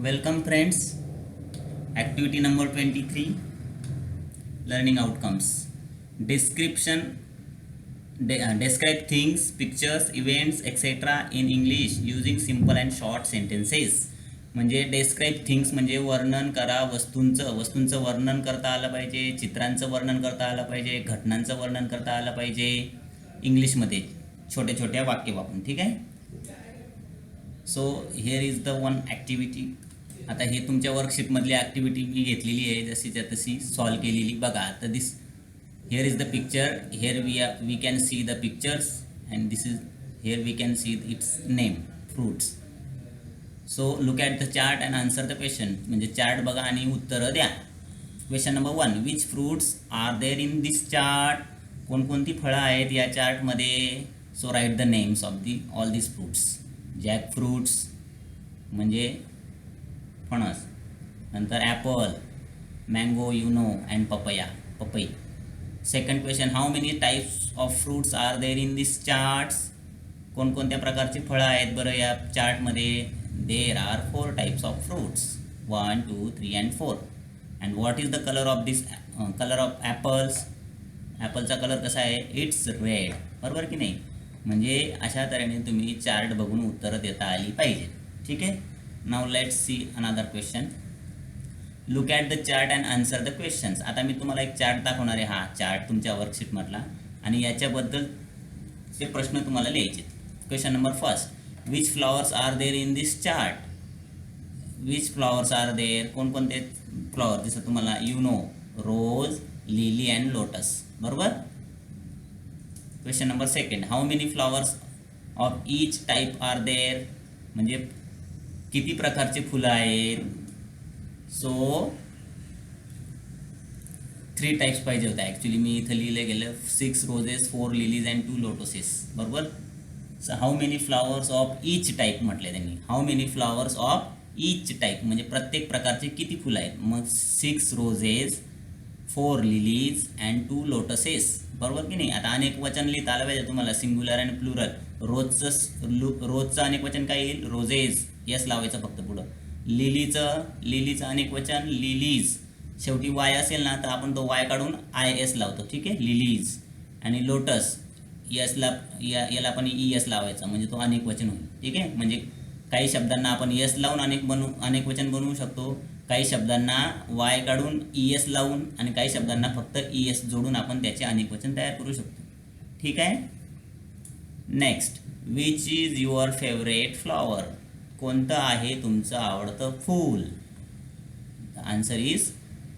Welcome friends activity number twenty three learning outcomes description describe things pictures events etcetera in English using simple and short sentences म्हणजे describe things म्हणजे वर्णन करा वस्तूंचं वस्तूंचं वर्णन करता आलं पाहिजे चित्रांचं वर्णन करता आलं पाहिजे घटनांचं वर्णन करता आलं पाहिजे. इंग्लिशमध्ये छोटे छोट्या वाक्य वापरून ठीक आहे? So here is the one activity आता हे तुमच्या वर्कशीटमधली ॲक्टिव्हिटी मी घेतलेली आहे जशी त्या तशी सॉल्व केलेली. बघा तर this here is the picture here we are we can see the pictures and this is here we can see its name fruits so look at the chart and answer the question म्हणजे chart बघा आणि उत्तरं द्या. Question number one which fruits are there in this chart कोणकोणती फळं आहेत या चार्टमध्ये so write the names of the all this fruits jack fruits म्हणजे फणस नंतर apple mango you know and papaya पपई. Second question how many types of fruits are there in this charts कोणकोणत्या प्रकारची फळं आहेत बरं या चार्टमध्ये there are four types of fruits one two three and four and what is the colour of this colour of apples ॲपलचा colour कसा आहे? It's red बरोबर की नाही? म्हणजे अशा तऱ्हेने तुम्ही चार्ट बघून उत्तरं देता आली पाहिजे. ठीक आहे? Now let see another question look at the chart and answer the questions आता मी तुम्हाला एक चार्ट दाखवणार आहे हा चार्ट तुमच्या वर्कशीटमधला आणि याच्याबद्दल ते प्रश्न तुम्हाला लिहायचे question number first which flowers are there in this chart which flowers are there कोणकोणते फ्लॉवर जसं तुम्हाला you know rose lily and lotus बरोबर? Question number second how many flowers of each type are there म्हणजे किती प्रकारचे फुलं आहेत? So three types पाहिजे होत्या. ॲक्च्युली मी इथं लिहिलं गेलं six roses four lilies and two lotuses बरोबर? So how many flowers of each type म्हटले त्यांनी. How many flowers of each type म्हणजे प्रत्येक प्रकारचे किती फुलं आहेत? मग six roses four lilies and two lotuses बरोबर की नाही? आता अनेक वचन लिहिता आलं पाहिजे तुम्हाला सिंग्युलर अँड प्लुरल रोजचं लु रोजचं अनेक वचन काय येईल? रोजेस यस लावायचं फक्त पुढं. लिलीचं लिलीचं अनेक वचन लिलीज. शेवटी वाय असेल ना तर आपण तो वाय काढून आय एस लावतो ठीक आहे? लिलीज. आणि लोटस यसला या याला आपण ई एस लावायचा म्हणजे तो अनेक वचन होईल ठीक आहे? म्हणजे काही शब्दांना आपण यस लावून अनेक बनवू अनेक वचन बनवू शकतो. काही शब्दांना वाय काढून ई एस लावून आणि काही शब्दांना फक्त ई एस जोडून आपण त्याचे अनेक वचन तयार करू शकतो ठीक आहे? Next which is your favourite flower कोणतं आहे तुमचं आवडतं फूल? आन्सर इज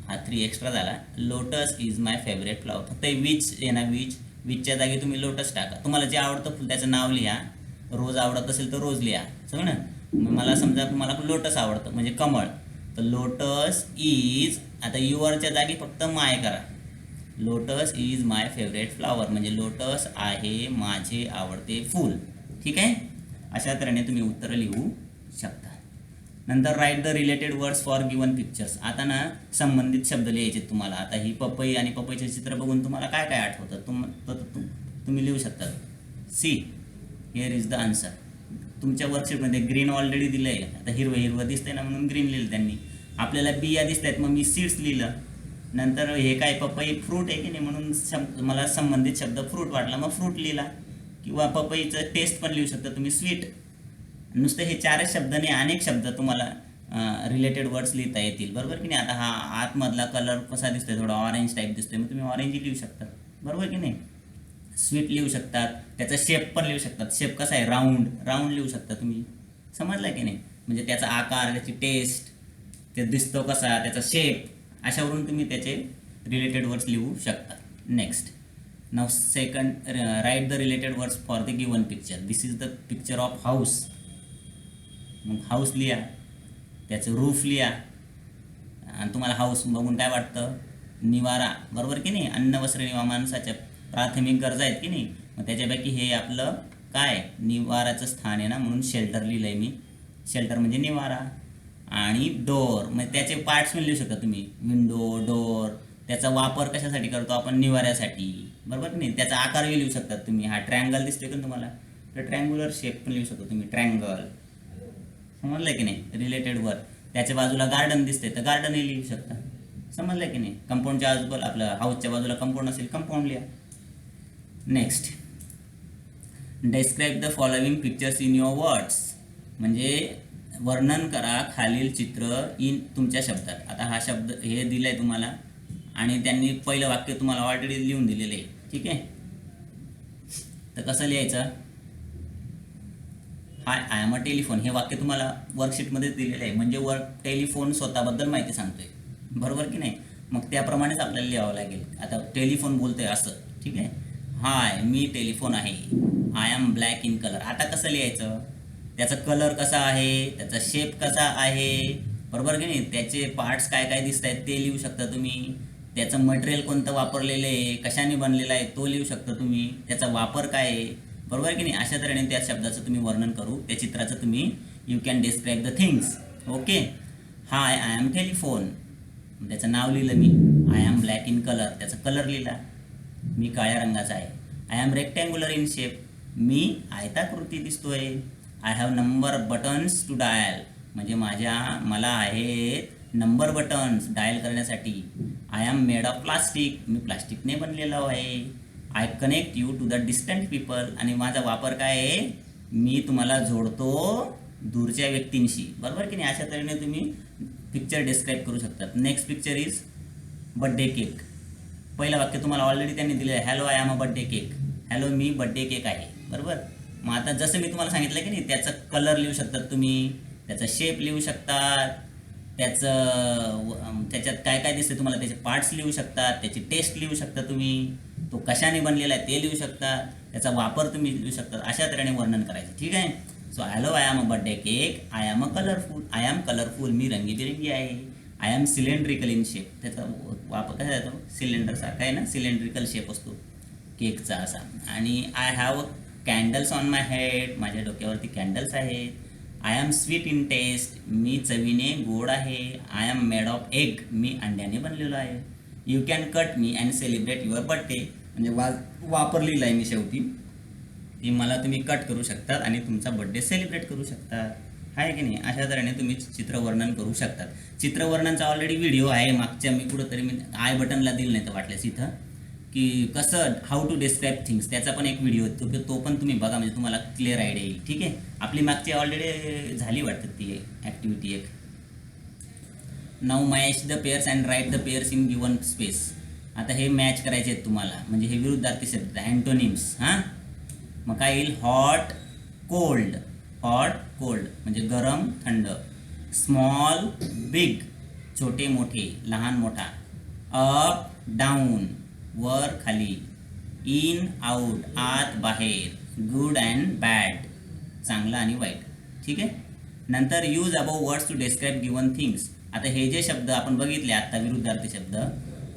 हा थ्री एक्स्ट्रा झाला. Lotus is my favourite flower फक्त विच आहे ना विच विचच्या जागी तुम्ही लोटस टाका. तुम्हाला जे आवडतं फुल त्याचं नाव लिहा. रोज आवडत असेल तर रोज लिहा. समज ना? मला समजा तुम्हाला लोटस आवडतं म्हणजे कमळ. तर लोटस इज आता युअरच्या जागी फक्त माय करा. Lotus is my favourite flower म्हणजे लोटस आहे माझे आवडते फूल. ठीक आहे? अशा तऱ्हेने तुम्ही उत्तरं लिहू. शकता नंतर write the related words for given pictures आता ना संबंधित शब्द लिहायचे तुम्हाला. आता ही पपई आणि पपईचे चित्र बघून तुम्हाला काय काय आठवतं? तुम तुम- तुम्ही लिहू शकता see here is the answer तुमच्या वर्कशीटमध्ये ग्रीन ऑलरेडी दिलं आहे आता हिरवं हिरवं दिसतंय ना म्हणून ग्रीन लिहिलं त्यांनी. आपल्याला बिया दिसत आहेत मग मी सीड्स लिहिलं. नंतर हे काय पपई फ्रूट आहे की नाही म्हणून शब्द मला संबंधित शब्द फ्रूट वाटला. मग फ्रूट लिहिला. किंवा पपईचं टेस्ट पण लिहू शकता तुम्ही. स्वीट नुसतं हे चारच शब्दाने अनेक शब्द तुम्हाला रिलेटेड वर्ड्स लिहिता येतील. बरोबर की नाही? आता हा आतमधला कलर कसा दिसतोय? थोडा ऑरेंज टाईप दिसतोय. मग तुम्ही ऑरेंज लिहू शकता. बरोबर की नाही? स्वीट लिहू शकतात त्याचा शेप पण लिहू शकतात शेप कसा आहे? राऊंड राऊंड लिहू शकता तुम्ही. समजला की नाही? म्हणजे त्याचा आकार त्याची टेस्ट ते दिसतो कसा त्याचा शेप अशावरून तुम्ही त्याचे रिलेटेड वर्ड्स लिहू शकता. Next now second write the related words for the given picture this is the picture of house मग हाऊस लिहा. त्याचं रूफ लिहा. आणि तुम्हाला हाऊस बघून काय वाटतं? निवारा. बरोबर की नाही? अन्न वस्त्र निवा माणसाच्या प्राथमिक गरजा आहेत की नाही? मग त्याच्यापैकी हे आपलं काय? निवाराचं स्थान आहे ना? म्हणून शेल्टर लिहिलं आहे मी. शेल्टर म्हणजे निवारा. आणि डोर म्हणजे त्याचे पार्ट्स पण लिहू शकता तुम्ही. विंडो डोर त्याचा वापर कशासाठी करतो आपण? निवाऱ्यासाठी. बरोबर की नाही? त्याचा आकारही लिहू शकतात तुम्ही. हा ट्रँगल दिसतोय का तुम्हाला? तर ट्रँग्युलर शेप पण लिहू शकतो तुम्ही. ट्रँगल समजलं की नाही? रिलेटेड वर त्याच्या बाजूला गार्डन दिसते तर गार्डनही लिहू शकता. समजलं की नाही? कंपाऊंडच्या आजूबाजूला आपलं हाऊसच्या बाजूला कंपाऊंड असेल कंपाऊंड लिहा. Next describe the following pictures in your words म्हणजे वर्णन करा खालील चित्र इन तुमच्या शब्दात. आता हा शब्द हे दिलं आहे तुम्हाला आणि त्यांनी पहिलं वाक्य तुम्हाला ऑलरेडी लिहून दिलेलं आहे. ठीक आहे? तर कसं लिहायचं? Hi I am a telephone हे वाक्य तुम्हाला वर्कशीटमध्येच दिलेलं आहे. म्हणजे वर्क टेलिफोन स्वतःबद्दल माहिती सांगतोय. बरोबर की नाही? मग त्याप्रमाणेच आपल्याला लिहावं लागेल. आता टेलिफोन बोलतोय असं. ठीक आहे? हाय मी टेलिफोन आहे. I am black in colour आता कसं लिहायचं? त्याचा कलर कसा आहे? त्याचा शेप कसा आहे? बरोबर की नाही? त्याचे पार्ट्स काय काय दिसत आहेत ते लिहू शकता तुम्ही. त्याचं मटेरियल कोणतं वापरलेलं आहे? कशाने बनलेलं आहे? तो लिहू शकता तुम्ही. त्याचा वापर काय आहे? बरोबर आहे की नाही? अशा तऱ्हेने त्या शब्दाचं तुम्ही वर्णन करू. त्या चित्राचं तुम्ही you can describe the things okay hi I am telephone त्याचं नाव लिहिलं मी. I am black in colour त्याचा कलर लिहिला. मी काळ्या रंगाचा आहे. I am rectangular in shape मी आयताकृती दिसतोय. I have number buttons to dial म्हणजे माझ्या मला आहेत नंबर बटन्स डायल करण्यासाठी. I am made of plastic मी प्लास्टिकने बनलेलो आहे. I connect you to the distant people आणि माझा वापर काय आहे? मी तुम्हाला जोडतो दूरच्या व्यक्तींशी. बरोबर की नाही? अशा तऱ्हेने तुम्ही पिक्चर डिस्क्राईब करू शकतात. Next picture is birthday cake पहिलं वाक्य तुम्हाला ऑलरेडी त्यांनी दिलेलं आहे. Hello I am a birthday cake hello me birthday cake आहे. बरोबर? मग आता जसं मी तुम्हाला सांगितलं की नाही त्याचा कलर लिहू शकतात तुम्ही. त्याचा शेप लिहू शकतात. त्याचं त्याच्यात काय काय दिसते तुम्हाला? त्याचे पार्ट्स लिहू शकतात त्याची टेस्ट लिहू शकता तुम्ही. तो कशाने बनलेला आहे ते लिहू शकता. त्याचा वापर तुम्ही लिहू शकता. अशा तऱ्हेने वर्णन करायचं. ठीक आहे? So hello I am a birthday cake I am a colourful I am colourful मी रंगीबिरंगी आहे. I am cylindrical in shape त्याचा वापर कसा जातो सिलेंडरसारखा आहे ना? सिलेंड्रिकल शेप असतो. केकचा असा. आणि I have candles on my head माझ्या डोक्यावरती कॅन्डल्स आहेत. I am sweet in taste मी चवीने गोड आहे. I am made of egg मी अंड्याने बनलेलो आहे. You can cut me and celebrate your birthday म्हणजे वा वापरलेलं आहे मी शेवटी. ती मला तुम्ही कट करू शकतात आणि तुमचा बर्थडे सेलिब्रेट करू शकतात. आहे की नाही? अशा तऱ्हेने तुम्ही चित्रवर्णन करू शकतात. चित्रवर्णनचा ऑलरेडी व्हिडिओ आहे. मागच्या मी कुठंतरी मी आय बटनला दिलं नाही तर वाटल्यास इथं. की कसं हाऊ टू डिस्क्राईब थिंग्स त्याचा पण एक व्हिडिओ तो तो पण तुम्ही बघा म्हणजे तुम्हाला क्लिअर आयडिया येईल. ठीक आहे? आपली मागची ऑलरेडी झाली वाटतं ती ॲक्टिव्हिटी एक. Now match the pairs and write the pairs in given space आता हे मॅच करायचे आहेत तुम्हाला. म्हणजे हे विरुद्धार्थी शब्द अँटोनिम्स हां? मग काय येईल? हॉट कोल्ड हॉट कोल्ड म्हणजे गरम थंड. स्मॉल बिग छोटे मोठे. लहान मोठा. अप डाऊन वर खाली. इन आउट आत बाहेर. गुड अँड बॅड चांगला आणि वाईट. ठीक आहे? नंतर use above words to describe given things आता हे जे शब्द आपण बघितले आत्ता विरुद्धार्थी शब्द.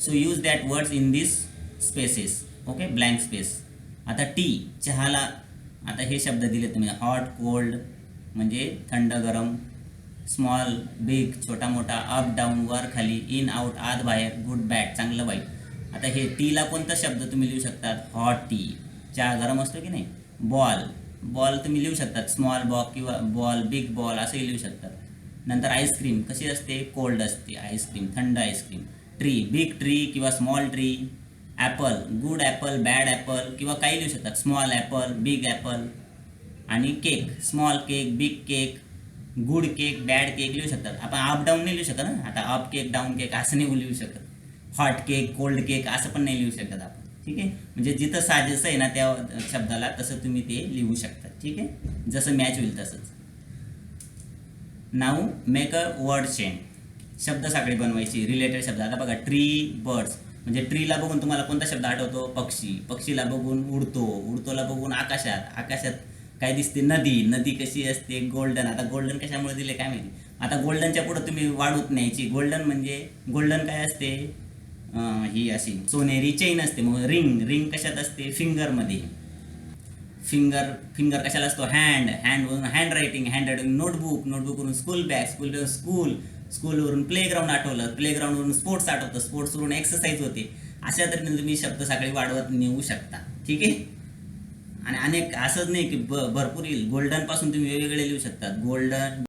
So use that words in this spaces okay blank space आता टी चहाला. आता हे शब्द दिले तुम्ही. हॉट कोल्ड म्हणजे थंड गरम. स्मॉल बिग छोटा मोठा अप डाऊन वर खाली. इन आउट आत बाहेर. गुड बॅड चांगलं वाईट. आता हे टीला कोणता शब्द तुम्ही लिहू शकतात? हॉट टी चहा गरम असतो की नाही? बॉल बॉल तुम्ही लिहू शकतात. स्मॉल बॉल किंवा बॉल बिग बॉल असंही लिहू शकतात. नंतर आईस्क्रीम कशी असते? कोल्ड असते. आईस्क्रीम थंड ice cream tree big tree किंवा small tree apple good apple bad apple किंवा काही लिहू शकतात. स्मॉल ॲपल बिग ॲपल आणि cake small cake big cake good cake bad cake लिहू शकतात. आपण अप डाऊन नाही लिहू शकत ना? आता अप केक डाऊन केक असं नाही लिहू शकत. हॉट केक कोल्ड केक असं पण नाही लिहू शकत आपण. ठीक आहे? म्हणजे जिथं साजेसं आहे ना त्या शब्दाला तसं तुम्ही ते लिहू शकता. ठीक आहे? जसं मॅच होईल तसंच. Now make a word chain शब्द साखळी बनवायची रिलेटेड शब्द. आता बघा ट्री बर्ड्स म्हणजे ट्रीला बघून तुम्हाला कोणता शब्द आठवतो? पक्षी. पक्षीला बघून उडतो. उडतोला बघून आकाशात. आकाशात काय दिसते? नदी. नदी कशी असते? गोल्डन आता गोल्डन कशामुळे दिले? काय माहिती? आता गोल्डनच्या पुढं तुम्ही वाढवत न्यायची. गोल्डन म्हणजे गोल्डन काय असते? ही अशी सोनेरी चेन असते मग रिंग रिंग कशात असते? फिंगरमध्ये फिंगर फिंगर कशाला असतो? Hand हँडवरून hand writing hand writing notebook नोटबुकवरून school bag school school स्कूलवरून प्लेग्राऊंड आठवलं प्लेग्राऊंडवरून स्पोर्ट्स आठवतं स्पोर्ट्सवरून एक्सरसाइज होते. अशा तऱ्हेने तुम्ही शब्द सकाळी वाढवत नेऊ शकता. ठीक आहे? आणि अनेक असंच नाही की ब भरपूर येईल. गोल्डनपासून तुम्ही वेगवेगळे लिहू शकतात गोल्डन